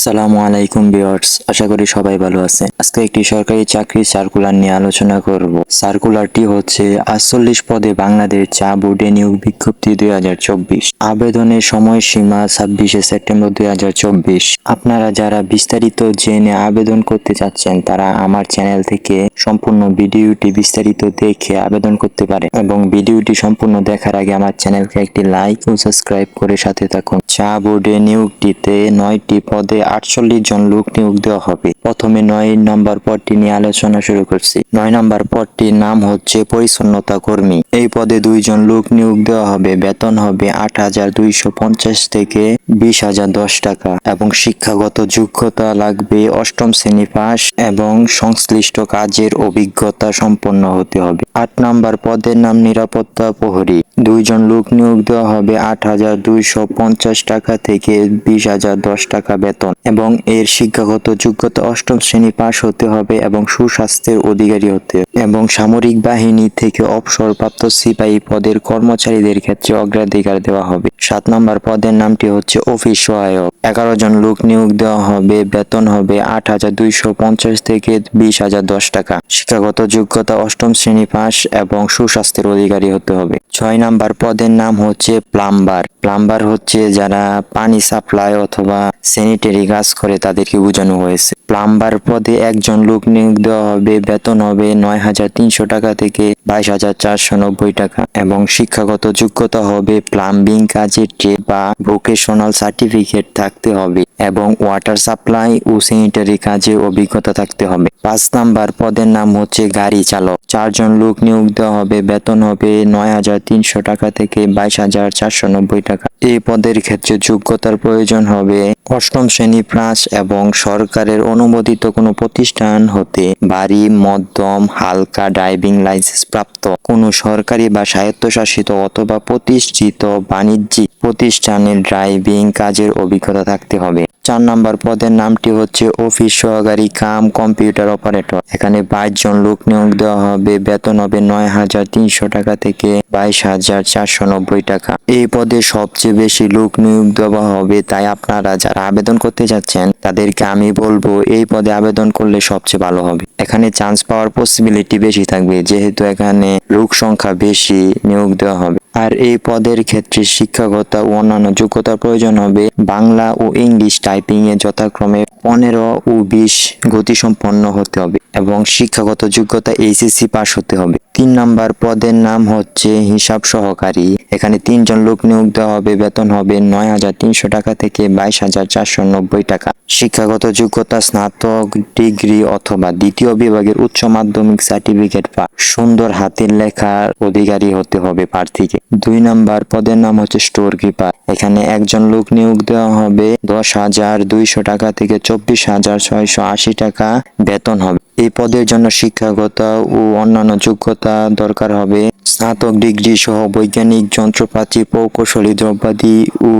আসসালামু আলাইকুম ভিউয়ার্স, আশা করি সবাই ভালো আছে আজকে একটি সরকারি চাকরি সার্কুলার নিয়ে আলোচনা করব। সার্কুলারটি হচ্ছে আটচল্লিশ পদে বাংলাদেশ চা বোর্ডে নিয়োগ বিজ্ঞপ্তি দুই হাজার চব্বিশ। আবেদনের সময়সীমা ছাব্বিশে সেপ্টেম্বর দুই হাজার চব্বিশ। আপনারা যারা বিস্তারিত জেনে আবেদন করতে চাচ্ছেন, তারা আমার চ্যানেল থেকে সম্পূর্ণ ভিডিওটি বিস্তারিত দেখে আবেদন করতে পারে এবং ভিডিওটি সম্পূর্ণ দেখার আগে আমার চ্যানেলকে একটি লাইক ও সাবস্ক্রাইব করে সাথে থাকুন। চা বোর্ডে নিয়োগটিতে নয়টি পদে আটচল্লিশ জন লোক নিয়োগ দেওয়া হবে। প্রথমে নয় নম্বর পদটি নিয়ে আলোচনা শুরু করছি। নয় নম্বর পদটির নাম হচ্ছে পরিচ্ছন্নতা কর্মী। এই পদে দুইজন লোক নিয়োগ দেওয়া হবে। বেতন হবে আট হাজার দুইশো পঞ্চাশ থেকে বিশ হাজার দশ টাকা এবং শিক্ষাগত যোগ্যতা লাগবে অষ্টম শ্রেণি পাস এবং সংশ্লিষ্ট কাজের অভিজ্ঞতা সম্পন্ন হতে হবে। আট নম্বর পদের নাম নিরাপত্তা প্রহরী। দুইজন লোক নিয়োগ দেওয়া হবে আট হাজার দুইশো পঞ্চাশ টাকা থেকে বিশ হাজার দশ টাকা বেতন এবং এর শিক্ষাগত যোগ্যতা অষ্টম শ্রেণি পাশ হতে হবে এবং সুস্বাস্থ্যের অধিকারী হতে এবং সামরিক বাহিনী থেকে অবসরপ্রাপ্ত সিপাহী পদের কর্মচারীদের ক্ষেত্রে অগ্রাধিকার দেওয়া হবে। সাত নম্বর পদের নামটি হচ্ছে অফিস সহায়ক। এগারো জন লোক নিয়োগ দেওয়া হবে, বেতন হবে আট হাজার দুইশো পঞ্চাশ থেকে বিশ হাজার দশ টাকা। শিক্ষাগত যোগ্যতা অষ্টম শ্রেণি পাস এবং সুস্বাস্থ্যের অধিকারী হতে হবে। ছয় নাম্বার পদের নাম হচ্ছে প্লাম্বার। প্লাম্বার হচ্ছে যারা পানি সাপ্লাই অথবা স্যানিটারি কাজ করে তাদেরকে বোঝানো হয়েছে। প্লাম্বার পদে একজন লোক নিয়োগ দেওয়া হবে, বেতন হবে নয় হাজার তিনশো টাকা থেকে বাইশ হাজার চারশো নব্বই টাকা এবং শিক্ষাগত যোগ্যতা হবে প্লাম্বিং কাজের ট্রেড বা ভোকেশনাল সার্টিফিকেট থাকতে হবে এবং ওয়াটার সাপ্লাই ও স্যানিটারি কাজে অভিজ্ঞতা থাকতে হবে। পাঁচ নাম্বার পদের নাম হচ্ছে গাড়ি চালক। চারজন লোক নিয়োগ দেওয়া হবে। বেতন হবে নয় হাজার তিনশো টাকা থেকে বাইশ হাজার চারশো নব্বই টাকা। এই পদের ক্ষেত্রে যোগ্যতার প্রয়োজন হবে অষ্টম শ্রেণি পাস এবং সরকারের অনুমোদিত কোনো প্রতিষ্ঠান হতে বাড়ি, মধ্যম, হালকা ড্রাইভিং লাইসেন্স প্রাপ্ত। কোনো সরকারি বা স্বায়ত্তশাসিত অথবা প্রতিষ্ঠিত বাণিজ্যিক প্রতিষ্ঠানের ড্রাইভিং কাজের অভিজ্ঞতা থাকতে হবে। চার নাম্বার পদের নামটি হচ্ছে অফিস সহকারী কাম কম্পিউটার অপারেটর। এখানে বাইশ জন লোক নিয়োগ দেওয়া হবে। বেতন হবে নয় হাজার তিনশো টাকা থেকে বাইশ হাজার চারশো নব্বই টাকা। এই পদে সবচেয়ে বেশি লোক নিয়োগ দেওয়া হবে, তাই আপনারা যারা আবেদন করতে যাচ্ছেন, তাদেরকে আমি বলব এই পদে আবেদন করলে সবচেয়ে ভালো হবে। এখানে চান্স পাওয়ার পসিবিলিটি বেশি থাকবে, যেহেতু এখানে লোক সংখ্যা বেশি নিয়োগ দেওয়া হবে। আর এই পদের ক্ষেত্রে শিক্ষাগত ও অন্যান্য যোগ্যতার প্রয়োজন হবে বাংলা ও ইংলিশ টাইপিংয়ে যথাক্রমে পনেরো ও বিশ গতিসম্পন্ন হতে হবে। এবং শিক্ষাগত যোগ্যতা এইচএসসি পাস হতে হবে। তিন নাম্বার পদের নাম হচ্ছে হিসাব সহকারী। এখানে তিনজন লোক নিয়োগ দেওয়া হবে, বেতন হবে নয় হাজার তিনশো টাকা থেকে বাইশ হাজার চারশো নব্বই টাকা। শিক্ষাগত যোগ্যতা স্নাতক, ডিগ্রি অথবা দ্বিতীয় বিভাগের উচ্চ মাধ্যমিক সার্টিফিকেট বা সুন্দর হাতের লেখার অধিকারী হতে হবে প্রার্থীকে। দুই নাম্বার পদের নাম হচ্ছে স্টোর কিপার এখানে একজন লোক নিয়োগ দেওয়া হবে দশ হাজার দুইশো টাকা থেকে চব্বিশ হাজার ছয়শো আশি টাকা বেতন হবে। এই পদের জন্য শিক্ষাগত ও অন্যান্য যোগ্যতা দরকার হবে। স্নাতক ডিগ্রি সহ বৈজ্ঞানিক যন্ত্রপাতি, প্রকৌশলী দ্রব্যাদি ও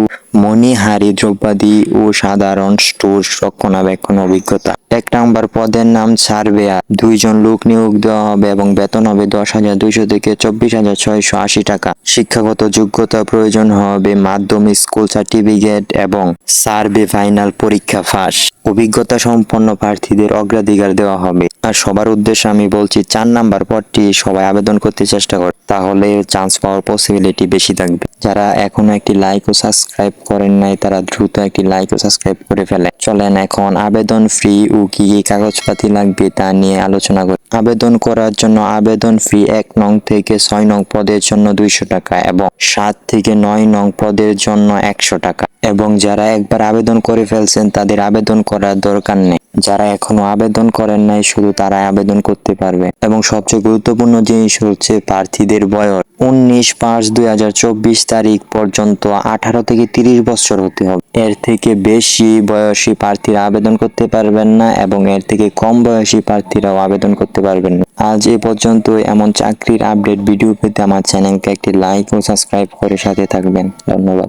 মণিহারি দ্রব্যাদি ও সাধারণ স্টোর রক্ষণাবেক্ষণ অভিজ্ঞতা। এক নাম্বার পদের নাম সার্ভেয়ার দুইজন লোক নিয়োগ দেওয়া হবে এবং বেতন হবে দশ হাজার দুইশো থেকে চব্বিশ হাজার ছয়শো আশি টাকা। শিক্ষাগত যোগ্যতা প্রয়োজন হবে মাধ্যমিক স্কুল সার্টিফিকেট এবং সার্ভে ফাইনাল পরীক্ষা ফাঁস। অভিজ্ঞতা সম্পন্ন প্রার্থীদের অগ্রাধিকার দেওয়া হবে। আর সবার উদ্দেশ্যে আমি বলছি, চার নাম্বার পদটি সবাই আবেদন করতে চেষ্টা করে তাহলে চান্স পাওয়ার পসিবিলিটি বেশি থাকবে। যারা এখনও একটি লাইক ও সাবস্ক্রাইব করেন নাই, তারা দ্রুত একটি লাইক ও সাবস্ক্রাইব করে ফেলে চলেন এখন আবেদন ফ্রি ও কি কি কাগজপাতি লাগবে তা নিয়ে আলোচনা করি। আবেদন করার জন্য আবেদন ফি এক নং থেকে ছয় নং পদের জন্য দুইশো টাকা এবং সাত থেকে নয় নং পদের জন্য একশো টাকা। এবং যারা একবার আবেদন করে ফেলছেন, তাদের আবেদন করার দরকার নেই। যারা এখনও আবেদন করেন নাই, শুধু তারা আবেদন করতে পারবে। এবং সবচেয়ে গুরুত্বপূর্ণ জিনিস হচ্ছে প্রার্থীদের বয়স। উনিশ পাঁচ দুই হাজার চব্বিশ তারিখ পর্যন্ত আঠারো থেকে তিরিশ বছর হতে হবে। এর থেকে বেশি বয়সী প্রার্থীরা আবেদন করতে পারবেন না এবং এর থেকে কম বয়সী প্রার্থীরাও আবেদন করতে পারবেন না। আজ এ পর্যন্ত এমন চাকরির আপডেট ভিডিও পেতে আমার চ্যানেলকে একটি লাইক ও সাবস্ক্রাইব করে সাথে থাকবেন। ধন্যবাদ।